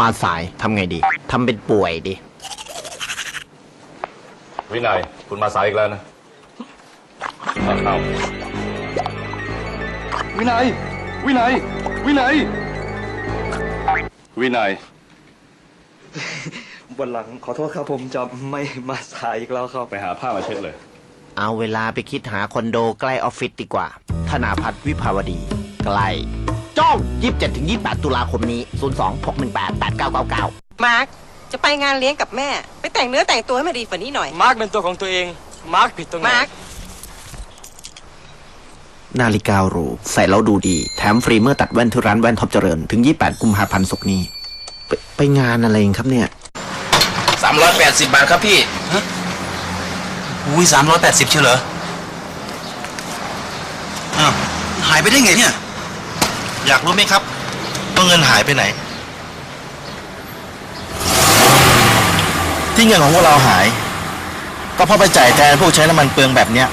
มาสายทำไงดีทำเป็นป่วยดิวินัยคุณมาสายอีกแล้วนะเอาเข้าวินัย วินัย วินัย วินัย วันหลังขอโทษครับผมจะไม่มาสายอีกแล้วครับไปหาผ้ามาเช็ดเลย เอาเวลาไปคิดหาคอนโดใกล้ออฟฟิศดีกว่า ธนาพัฒน์วิภาวดี ใกล้ จ้อง 27ถึง28 ตุลาคมนี้ 02 618 8999 มาร์ค จะไปงานเลี้ยงกับแม่ ไปแต่งเนื้อแต่งตัวให้มันดีฝันนี้หน่อย มาร์กเป็นตัวของตัวเอง มาร์กผิดตรงไหน มาร์ค นาฬิกาหรูใส่แล้วดูดี แถมฟรีเมื่อตัดแว่นที่ร้านแว่นท็อปเจริญ ถึง 28 กุมภาพันธ์ศกร์นี้ ไปไปงานอะไรกันครับเนี่ยสามร้อยแปดสิบบาทครับพี่ อุ้ยสามร้อยแปดสิบเชียวเหรอ อ้าว หายไปได้ไงเนี่ย อยากรู้ไหมครับว่าเงินหายไปไหน ที่เงินของพวกเราหาย ก็เพราะไปจ่ายแทนพวกใช้น้ำมันเปลืองแบบเนี้ย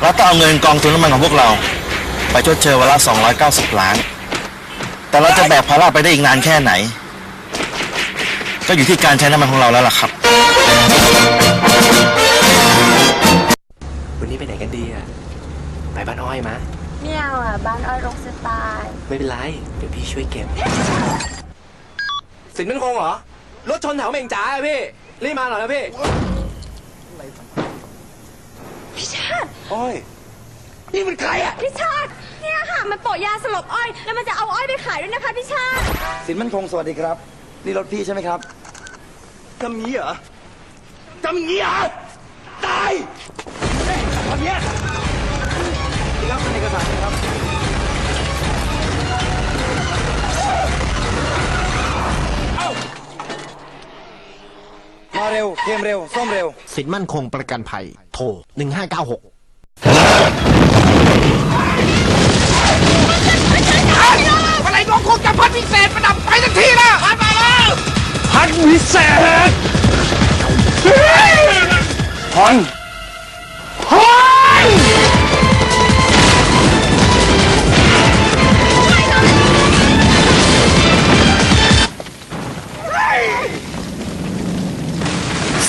เราต้องเอาเงินกองทุนน้ำมันของพวกเรา ไปชดเชยวันละ 290 ล้าน แต่เราจะแบกภาระไปได้อีกนานแค่ไหน ก็อยู่ที่การใช้น้ำมันของเราแล้วล่ะครับ วันนี้ไปไหนกันดีอะ ไปบ้านอ้อยมะไม่เอาอะ บ้านอ้อยรกสไตล์ไม่เป็นไร เดี๋ยวพี่ช่วยเก็บ สินเป็นคงเหรอ รถชนแถวเหม่งจ๋าอะพี่ รีบมาหน่อยนะพี่ พี่ชาติอ้อย นี่มันใครอะ พี่ชาติเนี่ยค่ะ มันโปะยาสลบอ้อย แล้วมันจะเอาอ้อยไปขายด้วยนะคะพี่ชาติ สินมั่นคงสวัสดีครับ นี่รถพี่ใช่ไหมครับทำงี้เหรอทำงี้เหรอ ตายเฮ้ยทำเนี้ยนี่ครับเป็นเอกสารนะครับมาเร็วเกมเร็วซ่อมเร็ว สินมั่นคงประกันภัย โทร 1596 ก็คงจะพัดวิเศษประดับไปทันทีนะพัดมาแล้วพัดวิเศษพันพัน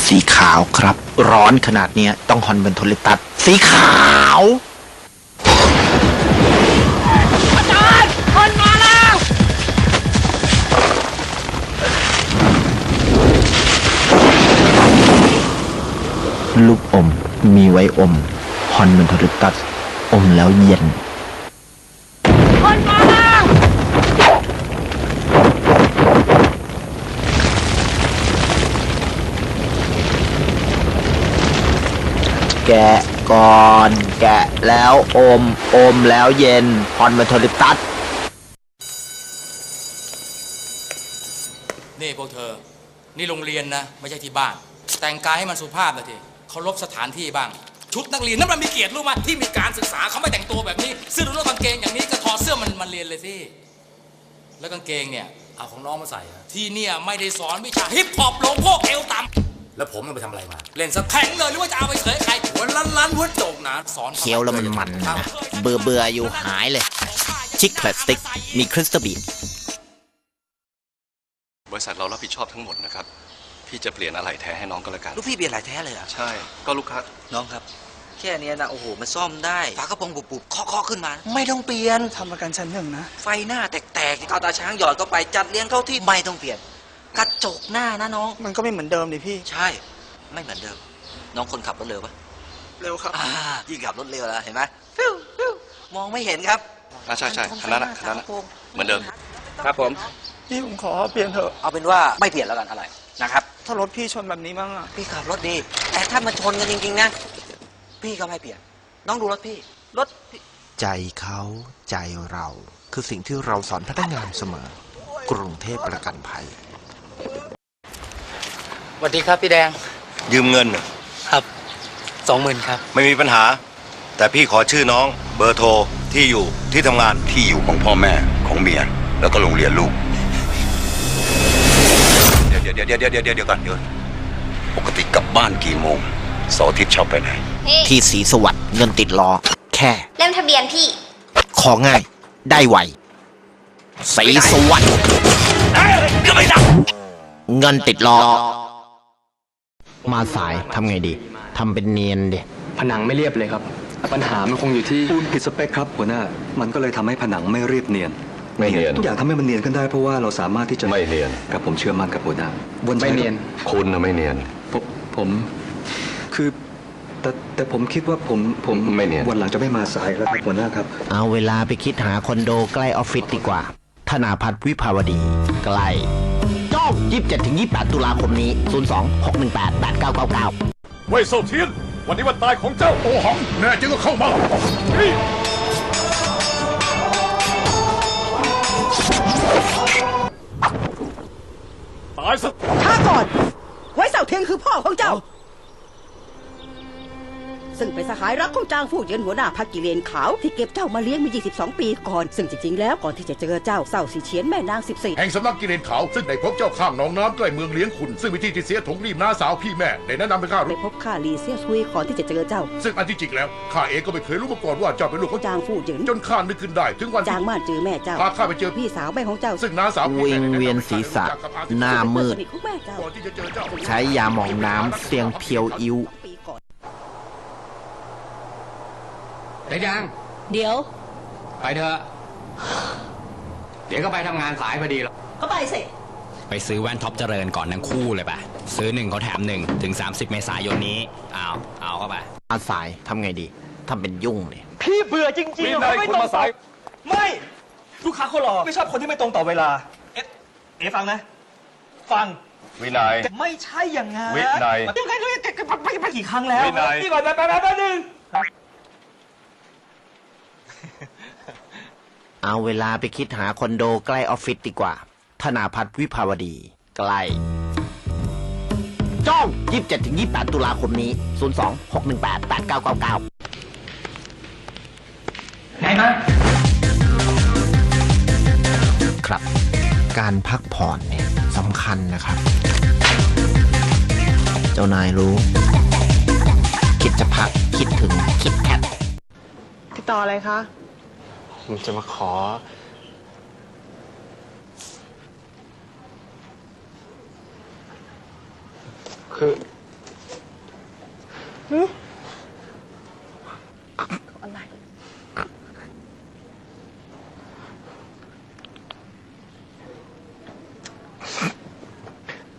สีขาวครับ ร้อนขนาดเนี้ยต้องฮอนเป็นโทลิตัสสีขาว ลูกอม มีไว้อมฮอนเป็นโทลิตัส อมแล้วเย็นแกะก่อน แกะแล้วอม อมแล้วเย็นฮอนเป็นโทลิตัส นี่พวกเธอ นี่โรงเรียนนะ ไม่ใช่ที่บ้าน แต่งกายให้มันสุภาพหน่อยที เคารพสถานที่บ้าง ชุดนักเรียนนั่นมันมีเกียรติรู้ไหมที่มีการศึกษาเขาไม่แต่งตัวแบบนี้เสื้อนุ่งกางเกงอย่างนี้ก็ถอดเสื้อมันมันเรียนเลยสิแล้วกางเกงเนี่ยเอาของน้องมาใส่อะที่เนี่ยไม่ได้สอนวิชาฮิปฮอปลงพวกเอวต่ำแล้วผมมันไปทำอะไรมา เล่นสแต็งเลยหรือว่าจะเอาไปเฉยใครหัวล้านล้านหัวโจกนะสอนเคี้ยวแล้วมันมันนะเบื่อเบื่อๆอยู่หายเลย ชิคแคลสติกมีคริสตัลบีดบริษัทเรารับผิดชอบทั้งหมดนะครับ พี่จะเปลี่ยนอะไรแท้ให้น้องก็แล้วกัน ลูกพี่เปลี่ยนหลายแท้เลยเหรอะ ใช่ ก็ลูกค้าน้องครับ แค่เนี้ยนะโอ้โหมันซ่อมได้ฝากระโปรงบุบๆเคาะๆขึ้นมา ไม่ต้องเปลี่ยน ทำประกันชั้นหนึ่งนะ ไฟหน้าแตกๆเอาตาช้างหยอดเข้าไปจัดเลี้ยงเข้าที่ไม่ต้องเปลี่ยน กระจกหน้านะน้อง มันก็ไม่เหมือนเดิมดิพี่ ใช่ ไม่เหมือนเดิม น้องคนขับรถเร็วปะเร็วครับ อ่ายิ่งขับรถเร็วแล้วเห็นไหมฟิวฟิวมองไม่เห็นครับอ่าใช่ใช่คันนั้นนะคันนั้นนะเหมือนเดิม ครับผม พี่ผมขอเปลี่ยนเถอะ เอาเป็นว่าไม่เปลี่ยนแล้วกันอะไรนะครับ ถ้ารถพี่ชนแบบนี้มั้งอะพี่ขับรถดี แต่ถ้ามันชนกันจริง ๆ นะ พี่ก็ไม่เปลี่ยน น้องดูรถพี่ รถพี่ใจเขาใจเราคือสิ่งที่เราสอนพนักงานเสมอ กรุงเทพประกันภัย สวัสดีครับพี่แดงยืมเงินน่ะครับสองหมื่นครับ ไม่มีปัญหา แต่พี่ขอชื่อน้อง เบอร์โทรที่อยู่ที่ทำงาน ที่อยู่ของพ่อแม่ของเมีย แล้วก็โรงเรียนลูก เดี๋ยวเดี๋ยวเดี๋ยวเดี๋ยวเดี๋ยวเดี๋ยวก่อนเดี๋ยวปกติกลับบ้านกี่โมงเสาร์อาทิตย์ชอบไปไหนที่สีสวัสด์เงินติดล้อ แค่ เล่มทะเบียนพี่ ของ่าย ได้ไวสีสวัสด์เงินติดล้อ มาสายทำไงดีทำเป็นเนียนดิผนังไม่เรียบเลยครับ ปัญหามันคงอยู่ที่ปูนผิดสเปคครับหัวหน้า มันก็เลยทำให้ผนังไม่เรียบเนียน ไม่เนียน ทุกอย่างทำให้มันเนียนขึ้นได้เพราะว่าเราสามารถที่จะไม่เนียน กับผมเชื่อมั่นกับหัวหน้าบนไม่เนียน คุณน่ะไม่เนียน ผมผมคือแต่แต่ผมคิดว่าผมผมไม่เนียน วันหลังจะไม่มาสายแล้วครับหัวหน้าครับ เอาเวลาไปคิดหาคอนโดใกล้ออฟฟิศดีกว่า ธนาพัฒน์วิภาวดี ใกล้จ้อง27ถึง28 ตุลาคมนี้ 02 618 8999เว่ยเซาเทียน วันนี้วันตายของเจ้าโอหัง แน่จริงก็เข้ามาายซะช้าก่อน ไว้เสาเทียงคือพ่อของเจ้า ซึ่งเป็นสหายรักของจางฟู่เหยินหัวหน้าพักกิเลนขาวที่เก็บเจ้ามาเลี้ยงมา 22 ปีก่อน ซึ่งจริงๆ แล้วก่อนที่จะเจอเจ้าเศร้าสีเฉียนแม่นาง 14 แห่งสำนักกิเลนขาว ซึ่งได้พบเจ้าข้างหนองน้ำใกล้เมืองเลี้ยงขุน ซึ่งวิธีที่เสียถงรีบน้าสาวพี่แม่ได้แนะนำให้ข้าไปรู้พบข้าลีเซียซุยก่อนที่จะเจอเจ้า ซึ่งอันที่จริงแล้วข้าเองก็ไม่เคยรู้มาก่อนว่าเจ้าเป็นลูกของจางฟู่เหยินจนข้านึกขึ้นได้ถึงวันจาที่งม่านเจอแม่เจ้าพาข้าไปเจอพี่สาวแม่ของเจ้า ซึ่งน้าสาวพี่วิแม่งได้แะำเวียนให้ข้าศีรษะจากสภาพหน้ามืดเป็นคนสนิทของแม่เจ้าก่อนที่จะเจอเจ้าใช้ยาหมองน้ำเสียงเพียวอิ้ว ปีก่อนได้ยัง เดี๋ยว ไปเถอะ เดี๋ยวก็ไปทำงานสายพอดีหรอกก็ไปสิ ไปซื้อแว่นท็อปเจริญก่อนทั้งคู่เลยป่ะ ซื้อหนึ่งเขาแถมหนึ่งถึง 30 เมษายนนี้เอาเอาเข้าไปมาสายทำไงดีทำเป็นยุ่งเลยพี่เบื่อจริงวิๆนัยไม่คุณตรงมาสาย ไม่ ลูกค้าเขารอไม่ชอบคนที่ไม่ตรงต่อเวลา เอ๊ะเอ๊ะฟังนะ ฟัง วินัย ไม่ใช่อย่างงั้นวินัยยังไงก็ไปไปกี่ครั้งแล้ววินัยนี่ก่อนแป๊บแป๊บแป๊บนึง เอาเวลาไปคิดหาคอนโดใกล้ออฟฟิศดีกว่า ธนาพัฒน์วิภาวดี ใกล้ จ้อง 27ถึง28 ตุลาคมนี้ 02 618 8999ไหนมาครับ การพักผ่อนเนี่ยสำคัญนะครับ เจ้านายรู้ คิดจะพักคิดถึงคิดแคท ติดต่ออะไรคะ ผมจะมาขอ คือ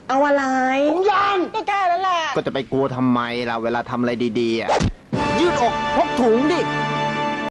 เอาอะไร ผมยังก็แก้แล้วแหละ ก็จะไปกลัวทำไมล่ะ เวลาทำอะไรดีๆอะยืดอก